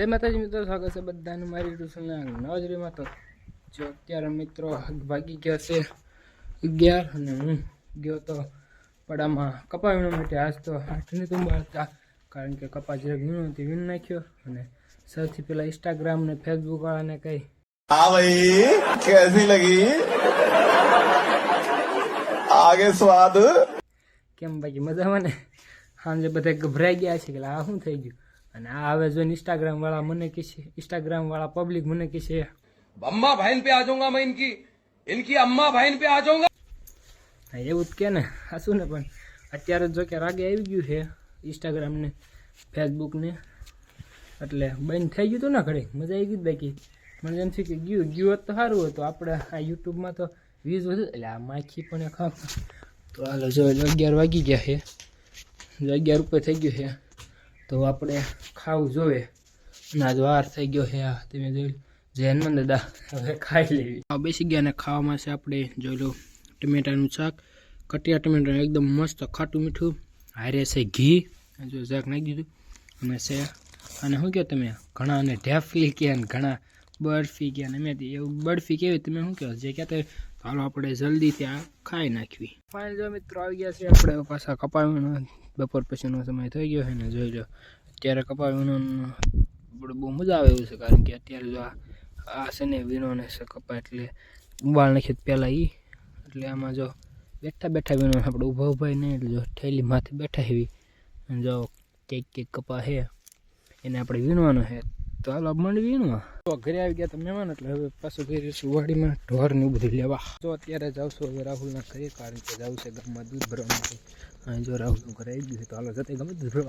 જય માતાજી મિત્રો સ્વાગત છે બધાને મારી ટુસના નવજરીમાં. તો જો અત્યારે મિત્રો ભાગી ગયા છે અગિયાર અને હું ગયો તો પડામાં કપા વીણવા માટે આજ તો આઠની તુંબા હતા. કારણ કે કપા જરાક વીણો તે વીણ નાખ્યો અને સૌથી પહેલા ઇન્સ્ટાગ્રામ ને ફેસબુક વાળાને કહી હા ભાઈ કેસી લગી? આગે સ્વાદ. કેમ બાકી મજામાં ને? સાંજે બધા ગભરાઈ ગયા છે કે આ શું થઈ ગયું? અને આ હવે જો ઇન્સ્ટાગ્રામ વાળા મને કહેશે ઇન્સ્ટાગ્રામ વાળા પબ્લિક મને કહેશે अम्मा बहन पे आ जाऊंगा मैं इनकी इनकी अम्मा बहन पे आ जाऊंगा હા એવું જ કે ને હાસું ને પણ અત્યારે જો કે રાગે આવી ગયું છે ઇન્સ્ટાગ્રામ ને ફેસબુક ને એટલે બંધ થઈ ગયું હતું ને ઘરે મજા આવી ગઈ જ બાકી મને એમ થયું કે ગયું ગયું હોત તો સારું હતું આપણે આ યુટ્યુબમાં તો વ્યૂઝ વધુ એટલે આ માખી પણ એક ખાવ તો હાલો જો એટલે અગિયાર વાગી ગયા છે જો અગિયાર ઉપર થઈ ગયું છે તો આપણે ખાવું જોવે ના જ વાર થઈ ગયો છે આ. તમે જોઈ જે હનુમાન દાદા, હવે ખાઈ લેવી. આ બેસી ગયા ને ખાવામાં છે આપણે, જોઈ લો, ટમેટાનું શાક. કટિયા ટમેટાનું એકદમ મસ્ત, ખાટું મીઠું. હારે છે ઘી. જો શાક નાખી દીધું. અને છે, અને શું કહો તમે? ઘણાને ઢેફલી કહે ને ઘણા બરફી ગયા ને મેં એવું બરફી કેવી? તમે શું કહો? જે કહેતા હાલો, આપણે જલ્દી ત્યાં ખાઈ નાખવી. ફાઇનલ જો મિત્રો આવી ગયા છે, આપણે પાછા કપાવીનો બપોર પછીનો સમય થઈ ગયો છે ને જોઈ લો, અત્યારે કપાવીનો બહુ મજા આવે એવું છે, કારણ કે અત્યારે જો આ છે ને વીણોને છે કપા, એટલે ઉબાળ નાખીએ પહેલાં એ એટલે આમાં જો બેઠા બેઠા વિનો આપણે ઊભા ઊભા નહીં એટલે જો થેલી માથે બેઠા એવી. અને જો કેક કેક કપા છે, એને આપણે વીણવાનો છે. તો હાલો મંડ વીણવા તો ઘરે આવી ગયા તો મહેમાન, એટલે હવે પાછું ઘરે છું વાડીમાં ઢોર ને બધું લેવા. તો અત્યારે જાઉં છું હવે રાહુલના ઘરે, કારણ કે જાઉં છે ગામમાં દૂધ ભરવા માટે અહીં જો રાહુલનું ઘરે આવી ગયું તો હાલો, જતે ગમે દૂધ ભરવા.